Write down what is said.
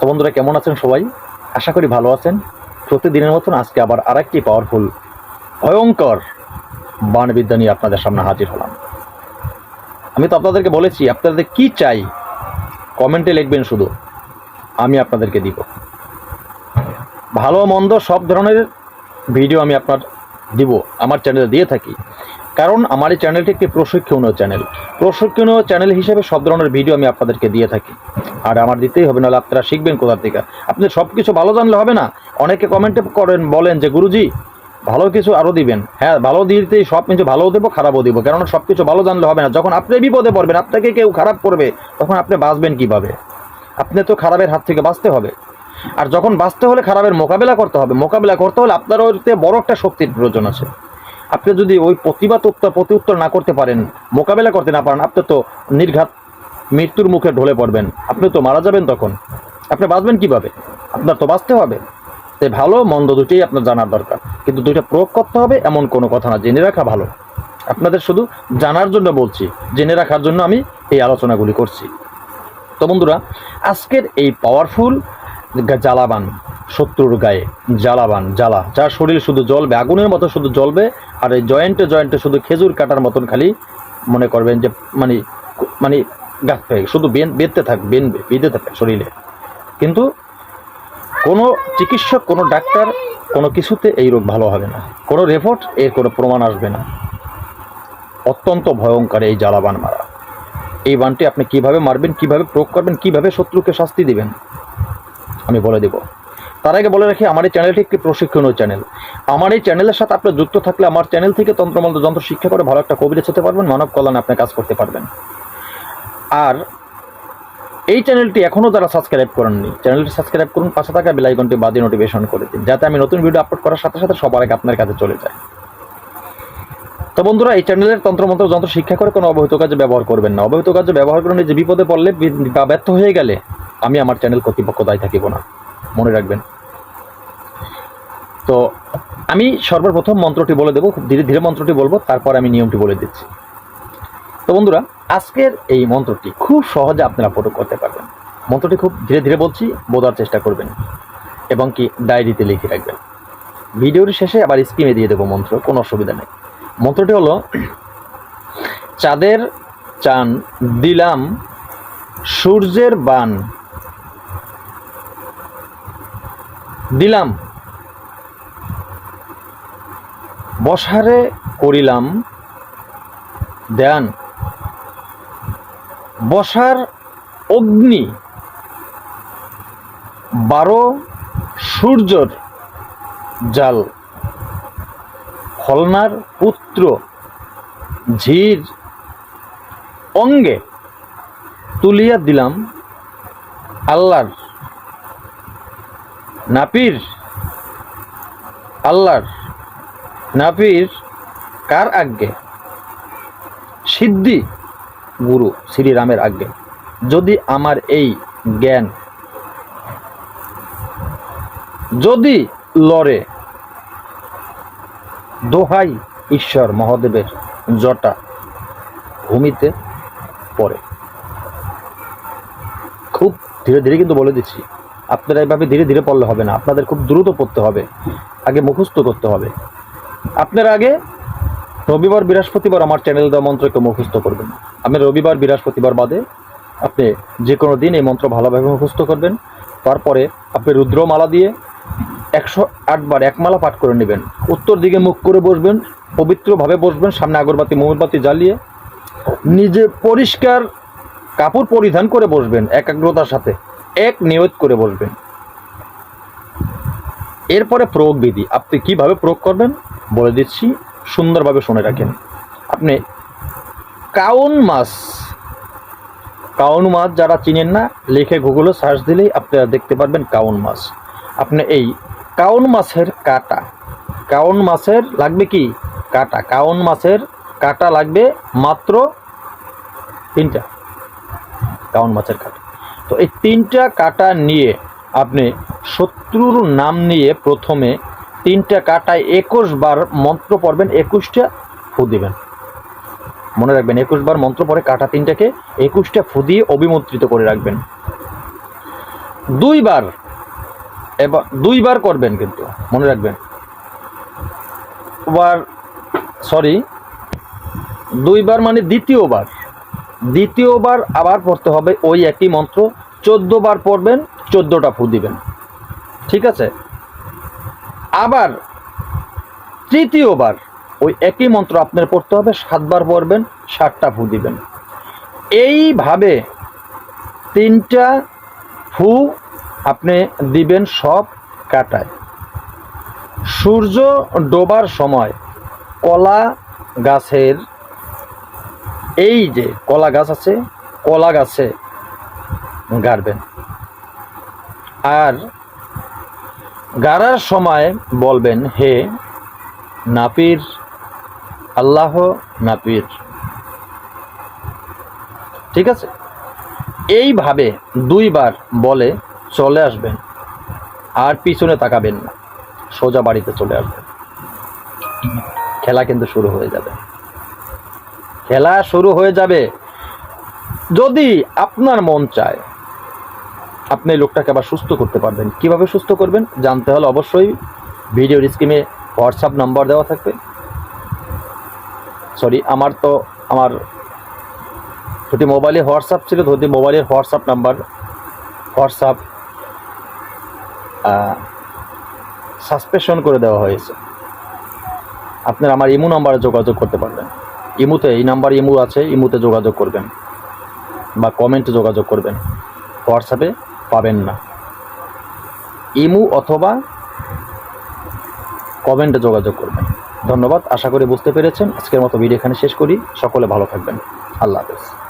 তো বন্ধুরা কেমন আছেন সবাই? আশা করি ভালো আছেন। প্রতিদিনের মতন আজকে আবার আরেকটি পাওয়ারফুল ভয়ঙ্কর বাণবিদ্যা নিয়ে আপনাদের সামনে হাজির হলাম। আমি তো আপনাদেরকে বলেছি, আপনাদের কি চাই? কমেন্টে লিখবেন শুধু। আমি আপনাদেরকে দিব। ভালো মন্দ সব ধরনের ভিডিও আমি আপনার দিব, আমার চ্যানেলে দিয়ে থাকি। কারণ আমার এই চ্যানেলটি একটি প্রশিক্ষণীয় চ্যানেল। প্রশিক্ষণীয় চ্যানেল হিসেবে সব ধরনের ভিডিও আমি আপনাদেরকে দিয়ে থাকি। আর আমার দিতেই হবে, নাহলে আপনারা শিখবেন কোথা থেকে। আপনি সব কিছু ভালো জানলে হবে না? অনেকে কমেন্টে করেন, বলেন যে, গুরুজি, ভালো কিছু আরও দিবেন। হ্যাঁ ভালো দিতেই সব কিছু ভালোও দেবো, খারাপও দিব। কেননা সব কিছু ভালো জানলে হবে না। যখন আপনি বিপদে পড়বেন, আপনাকে কেউ খারাপ করবে, তখন আপনি বাঁচবেন কীভাবে? আপনি তো খারাপের হাত থেকে বাঁচতে হবে। আর যখন বাঁচতে হলে খারাপের মোকাবেলা করতে হবে, মোকাবেলা করতে হলে আপনার ওইতে বড় একটা শক্তির প্রয়োজন আছে। আপনি যদি ওই প্রতিবাদ উত্তর প্রতি উত্তর না করতে পারেন, মোকাবেলা করতে না পারেন, আপনি তো নির্ঘাত মৃত্যুর মুখে ঢলে পড়বেন। আপনি তো মারা যাবেন তখন। আপনি বাঁচবেন কীভাবে? আপনার তো বাঁচতে হবে। তাই ভালো, মন্দ দুটোই আপনার জানার দরকার। কিন্তু দুইটা প্রয়োগ করতে হবে, এমন কোনো কথা না। জেনে রাখা ভালো। আপনাদের শুধু জানার জন্য বলছি। জেনে রাখার জন্য আমি এই আলোচনাগুলি করছি। তো বন্ধুরা, আজকের এই পাওয়ারফুল জ্বালাবান, শত্রুর গায়ে জ্বালাবান, জ্বালা। যার শরীর শুধু জ্বলবে, আগুনের মতো শুধু জ্বলবে, আর এই জয়েন্টে জয়েন্টে শুধু খেজুর কাটার মতন খালি মনে করবেন যে মানে মানে গাছ থেকে শুধু বেন, বেঁধতে থাকবে বেনবে বেঁধে থাকে শরীরে। কিন্তু কোনো চিকিৎসক, কোনো ডাক্তার কোনো কিছুতে এই রোগ ভালো হবে না। কোনো রেপোর্ট এর কোনো প্রমাণ আসবে না। অত্যন্ত ভয়ঙ্কর এই জ্বালাবান মারা। এই বানটি আপনি কীভাবে মারবেন, কীভাবে প্রয়োগ করবেন, কীভাবে শত্রুকে শাস্তি দিবেন? আমি বলে দেব। তার আগে বলে রাখি, আমার এই চ্যানেলটি একটি প্রশিক্ষণীয় চ্যানেল। আমার এই চ্যানেলের সাথে আপনি যুক্ত থাকলে আমার চ্যানেল থেকে তন্ত্রমন্ত্র, যন্ত্র শিক্ষা করে ভালো একটা কবিতা হতে পারবেন, মানব কল্যাণে আপনি কাজ করতে পারবেন। আর এই চ্যানেলটি এখনও যারা সাবস্ক্রাইব করেননি, চ্যানেলটি সাবস্ক্রাইব করুন, পাশে থাকা বেলাইকনটি বাদিয়ে নোটিফিকেশন করে দিন, যাতে আমি নতুন ভিডিও আপলোড করার সাথে সাথে সবার আগে আপনার কাছে চলে যায়। তো বন্ধুরা, এই চ্যানেলের তন্ত্রমন্ত্র, যন্ত্র শিক্ষা করে কোনো অবহিত কাজে ব্যবহার করবেন না। অবহিত কাজে ব্যবহার করলে যে বিপদে পড়লে বা ব্যর্থ হয়ে গেলে আমি আমার চ্যানেল কর্তৃপক্ষ দায় থাকিব না। মনে রাখবেন। তো আমি সর্বপ্রথম মন্ত্রটি বলে দেবো ধীরে ধীরে মন্ত্রটি বলব, তারপর আমি নিয়মটি বলে দিচ্ছি। তো বন্ধুরা, আজকের এই মন্ত্রটি খুব সহজে আপনারা ফটো করতে পারবেন। মন্ত্রটি খুব ধীরে ধীরে বলছি, বোঝার চেষ্টা করবেন এবং কি ডায়েরিতে লিখে রাখবেন। ভিডিওর শেষে আবার স্ক্রিনে দিয়ে দেবো মন্ত্র, কোনো অসুবিধা নেই। মন্ত্রটি হলো, চাঁদের চান দিলাম সূর্যের বান দিলাম। বসারে করিলাম। দেন। বসার অগ্নি বারো সূর্যর জাল। হলনার পুত্র ঝির অঙ্গে তুলিয়া দিলাম আল্লাহর নাপির? আল্লাহর। নাপির কার আজ্ঞে? সিদ্ধি গুরু শ্রীরামের আজ্ঞে। যদি আমার এই জ্ঞান যদি লড়ে, দোহাই ঈশ্বর মহাদেবের জটা ভূমিতে পড়ে। খুব ধীরে ধীরে কিন্তু বলে দিচ্ছি আপনারা এভাবে ধীরে ধীরে পড়লে হবে না। আপনাদের খুব দ্রুত পড়তে হবে। আগে মুখস্থ করতে হবে। আপনারা আগে রবিবার, বৃহস্পতিবার আমার চ্যানেল দেওয়া মন্ত্রকে মুখস্থ করবেন। আপনি রবিবার, বৃহস্পতিবার বাদে আপনি যে কোনো দিন এই মন্ত্র ভালোভাবে মুখস্থ করবেন। তারপরে আপনি রুদ্রমালা দিয়ে একশো আটবার একমালা পাঠ করে নেবেন। উত্তর দিকে মুখ করে বসবেন, পবিত্রভাবে বসবেন, সামনে আগরবাতি, মোমবাতি জ্বালিয়ে নিজে পরিষ্কার কাপড় পরিধান করে বসবেন, একাগ্রতার সাথে। এক নিয়ত করে বসবেন এরপরে প্রয়োগ বিধি। আপনি কীভাবে প্রয়োগ করবেন? বলে দিচ্ছি, সুন্দরভাবে শুনে রাখেন। আপনি কাউন মাছ কাউন মাছ যারা চিনেন না, লিখে গুগলে সার্চ দিলেই আপনারা দেখতে পারবেন কাউন মাছ আপনি এই কাউন মাছের কাটা, কাউন মাছের লাগবে কি? কাটা। কাউন মাছের কাটা লাগবে মাত্র তিনটা। কাউন মাছের কাটা। তো এই তিনটা কাটা নিয়ে আপনি শত্রুর নাম নিয়ে প্রথমে তিনটা কাটায় একুশ বার মন্ত্র পড়বেন, একুশটা ফু দিবেন। মনে রাখবেন একুশ বার মন্ত্র পরে কাটা তিনটাকে একুশটা ফু দিয়ে অবিমন্ত্রিত করে রাখবেন। দুইবার, এবার দুইবার করবেন কিন্তু, মনে রাখবেন। সরি দুইবার মানে দ্বিতীয়বার। দ্বিতীয়বার আবার পড়তে হবে ওই একই মন্ত্র। চোদ্দ বার পড়বেন, চোদ্দোটা ফু দিবেন। ঠিক আছে? আবার তৃতীয়বার ওই একই মন্ত্র আপনার পড়তে হবে, সাতবার পড়বেন ষাটটা ফু দিবেন। এইভাবে তিনটা ফু আপনি দিবেন সব কাটায়। সূর্য ডোবার সময় কলা গাছের এই যে কলা গাছ আছে, কলা গাছে গাড়বেন। আর গাড়ার সময় বলবেন, হে নাপির, আল্লাহ নাপির। ঠিক আছে? এইভাবে দুইবার বলে চলে আসবেন, আর পিছনে তাকাবেন না। সোজা বাড়িতে চলে আসবেন। খেলা কিন্তু শুরু হয়ে যাবে। খেলা শুরু হয়ে যাবে। যদি আপনার মন চায়, আপনি লোকটাকে আবার সুস্থ করতে পারবেন। কীভাবে সুস্থ করবেন? জানতে হলে অবশ্যই ভিডিওর স্ক্রিনে হোয়াটসঅ্যাপ নাম্বার দেওয়া থাকবে। সরি আমার তো, আমার যদি মোবাইলে হোয়াটসঅ্যাপ ছিল, যদি মোবাইলের হোয়াটসঅ্যাপ নাম্বার হোয়াটসঅ্যাপ সাসপেশন করে দেওয়া হয়েছে। আপনার আমার ইমু নাম্বারে যোগাযোগ করতে পারবেন। ইমুতে, এই নাম্বার ইমু আছে, ইমুতে যোগাযোগ করবেন। বা কমেন্টে যোগাযোগ করবেন। হোয়াটসঅ্যাপে পাবেন না। ইমু অথবা কমেন্টে যোগাযোগ করবেন। ধন্যবাদ, আশা করি বুঝতে পেরেছেন। আজকের মতো ভিডিও এখানে শেষ করি। সকলে ভালো থাকবেন। আল্লাহ হাফেজ।